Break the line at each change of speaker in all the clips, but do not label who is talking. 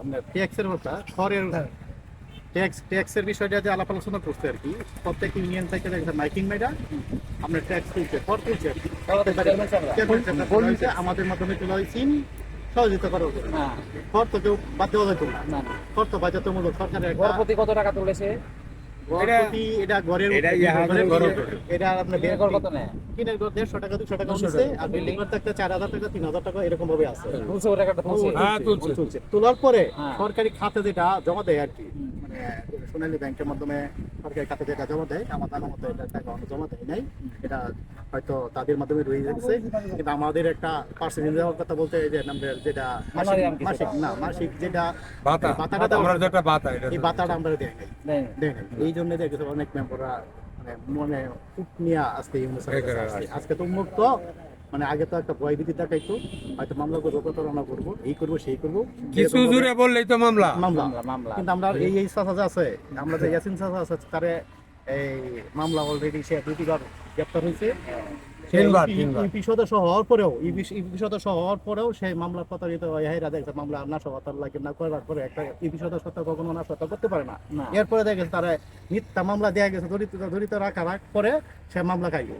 আপনার ট্যাক্সের কথা খরের ট্যাক্স ট্যাক্সের বিষয়টা যে আলাপ আলোচনা করছে আর কি প্রত্যেক ইউনিয়ন থেকে একটা মাইকিং মেডা আমরা ট্যাক্স তুলছে খর তুলছে। আমাদের মাধ্যমে তোলা হয়েছি সহযোগিতা করা হতো
হ্যাঁ।
খর তো কেউ বাদ দেওয়া যেত না।
না না।
তো বাধ্যতামূলক সরকারের
প্রতি কত টাকা তুলেছে?
গড়পতি এটা ঘরের
এটা
উপর-
ইহা
ঘরের
ঘরের
উপর- এটা আপনার
বিয়ের গড় কত নেয়
কিনের ঘর দেড়শো টাকা দুশো টাকা
200
আর বিল্ডিং থাকতে চার হাজার টাকা তিন হাজার টাকা এরকম ভাবে আছে।
তুলছে ওই টাকাটা তুলছে
হ্যাঁ, তুলছে।
তুলছে তোলার পরে
হ্যাঁ।
সরকারি খাতে যেটা জমা দেয় আর কি। মানে সোনালী ব্যাংকের মাধ্যমে সরকারি খাতে যেটা জমা দেয় আমার জানা মতো এটা টাকা জমা দেয় নাই। এটা হয়তো তাদের মাধ্যমে রয়ে যাচ্ছে কিন্তু আমাদের একটা পার্সেন্টেজ দেওয়ার কথা বলতে এই যে আমাদের যেটা মাসিক না মাসিক যেটা
বাতা
বাতাটা দেওয়া
আমরা যেটা বাতা এটা
এই বাতাটা আমরা দেয় নাই। দেয় নাই। এই জন্য দেখেছে অনেক মেম্বাররা মানে মনে উঠ নিয়ে আজকে। আজকে তো উন্মুক্ত। মানে আগে তো একটা ভয় ভীতি দেখাইতো হয়তো মামলা করব প্রতারণা করব এই করব সেই করব।
কিছু জুড়ে বললেই তো মামলা?
মামলা। কিন্তু আমরা এই এই যে আছে আমরা যে ইয়াসিন চাচা আছে তারে এই মামলা অলরেডি সে দুইবার গ্রেপ্তার হয়েছে।
তিনবার, তিনবার।
ইপি সদস্য হওয়ার পরেও ইপি সদস্য হওয়ার পরেও সেই মামলা প্রতারিত হয়ে। হেরা দেখছে মামলা না সহতার লাগে না করার পরে একটা ইপি সদস্য তো কখনো না সহতা করতে পারে না। এরপরে দেখেছে তারা মিথ্যা মামলা দেওয়া গেছে জড়িত জড়িত রাখা রাখ পরে সে মামলা খাইব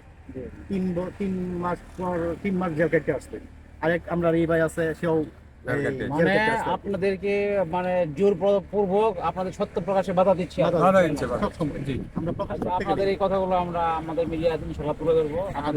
তিন তিন মাস পর তিন মাস জেল কেটে আসবে আরেক আমরা এই ভাই আছে সেও
মানে আপনাদেরকে মানে জোর পূর্বক আপনাদের সত্য প্রকাশে বাধা দিচ্ছে।
আমরা। প্রকাশ
আচ্ছা, আপনাদের এই কথাগুলো আমরা আমাদের মিডিয়া সভা তুলে ধরবো। আমাদের